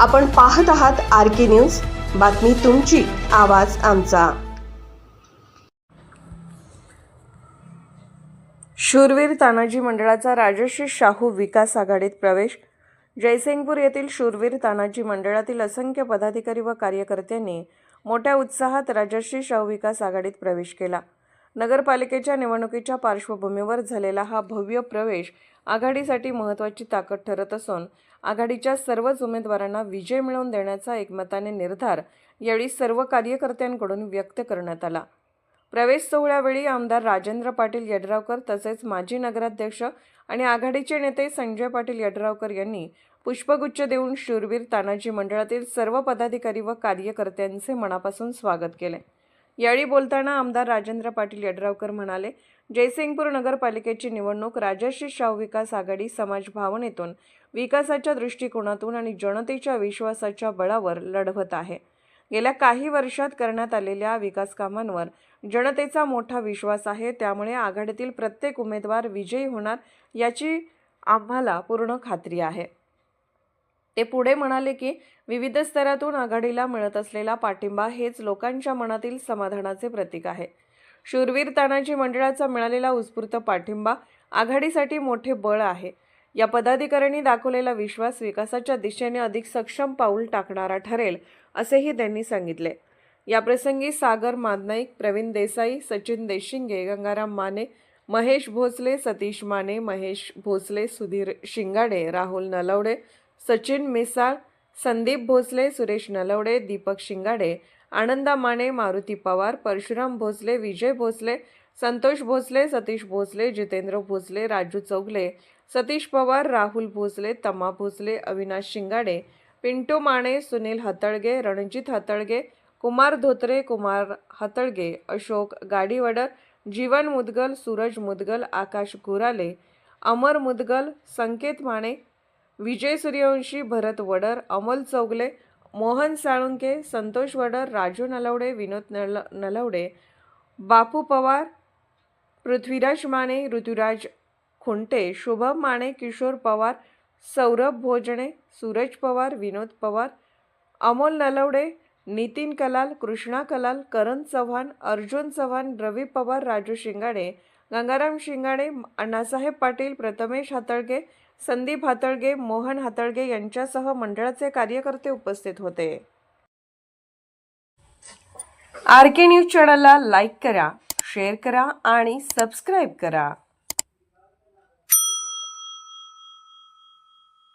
आपण पाहत आहात आर के न्यूज. बातमी तुमची आवाज आमचा. शूरवीर तानाजी मंडळाचा राजश्री शाहू विकास आघाडीत प्रवेश. जयसिंगपूर येथील शूरवीर तानाजी मंडळातील असंख्य पदाधिकारी व कार्यकर्त्यांनी मोठ्या उत्साहात राजश्री शाहू विकास आघाडीत प्रवेश केला. नगरपालिकेच्या निवडणुकीच्या पार्श्वभूमीवर झालेला हा भव्य प्रवेश आघाडीसाठी महत्त्वाची ताकद ठरत असून आघाडीच्या सर्वच उमेदवारांना विजय मिळवून देण्याचा एकमताने निर्धार यावेळी सर्व कार्यकर्त्यांकडून व्यक्त करण्यात आला. प्रवेश सोहळ्यावेळी आमदार राजेंद्र पाटील यड्रावकर तसेच माजी नगराध्यक्ष आणि आघाडीचे नेते संजय पाटील यड्रावकर यांनी पुष्पगुच्छ देऊन शूरवीर तानाजी मंडळातील सर्व पदाधिकारी व कार्यकर्त्यांचे मनापासून स्वागत केले. यावेळी बोलताना आमदार राजेंद्र पाटील यड्रावकर म्हणाले जयसिंगपूर नगरपालिकेची निवडणूक राजश्री शाहू विकास आघाडी समाज भावनेतून विकासाच्या दृष्टिकोनातून आणि जनतेच्या विश्वासाच्या बळावर लढवत आहे. गेल्या काही वर्षात करण्यात आलेल्या विकास कामांवर जनतेचा मोठा विश्वास आहे. त्यामुळे आघाडीतील प्रत्येक उमेदवार विजयी होणार याची आम्हाला पूर्ण खात्री आहे. ते पुढे म्हणाले की विविध स्तरातून आघाडीला मिळत असलेला पाठिंबा हेच लोकांच्या मनातील समाधानाचे प्रतीक आहे. शूरवीर तानाजी मंडळाचा मिळालेला उत्स्फूर्त पाठिंबा आघाडीसाठी मोठे बळ आहे. या पदाधिकाऱ्यांनी दाखवलेला विश्वास विकासाच्या दिशेने अधिक सक्षम पाऊल टाकणारा ठरेल असेही त्यांनी सांगितले. याप्रसंगी सागर मादनाईक प्रवीण देसाई सचिन देशिंगे गंगाराम माने महेश भोसले सतीश माने महेश भोसले सुधीर शिंगाडे राहुल नलवडे सचिन मिसाळ संदीप भोसले सुरेश नलवडे दीपक शिंगाडे आनंदा माने मारुती पवार परशुराम भोसले विजय भोसले संतोष भोसले सतीश भोसले जितेंद्र भोसले राजू चौगले सतीश पवार राहुल भोसले तमा भोसले अविनाश शिंगाडे पिंटू माने सुनील हतळगे रणजित हतळगे कुमार धोत्रे कुमार हतळगे अशोक गाडीवडर जीवन मुदगल सूरज मुदगल आकाश गुराले अमर मुदगल संकेत माने विजय सूर्यवंशी भरत वडर अमोल चौगले मोहन साळुंके संतोष वडर राजू नलवडे विनोद नल नलवडे बापू पवार पृथ्वीराज माने ऋतुराज खुंटे शुभम माने किशोर पवार सौरभ भोजणे सूरज पवार विनोद पवार अमोल नलवडे नितीन कलाल कृष्णा कलाल करण चव्हाण अर्जुन चव्हाण रवी पवार राजू शिंगाडे गंगाराम शिंगाणे अण्णासाहेब पाटील प्रथमेश हातळगे संदीप हातळगे मोहन हातळगे यांच्यासह मंडळाचे कार्यकर्ते उपस्थित होते. आर के न्यूज चॅनलला लाईक करा शेअर करा आणि सबस्क्राईब करा.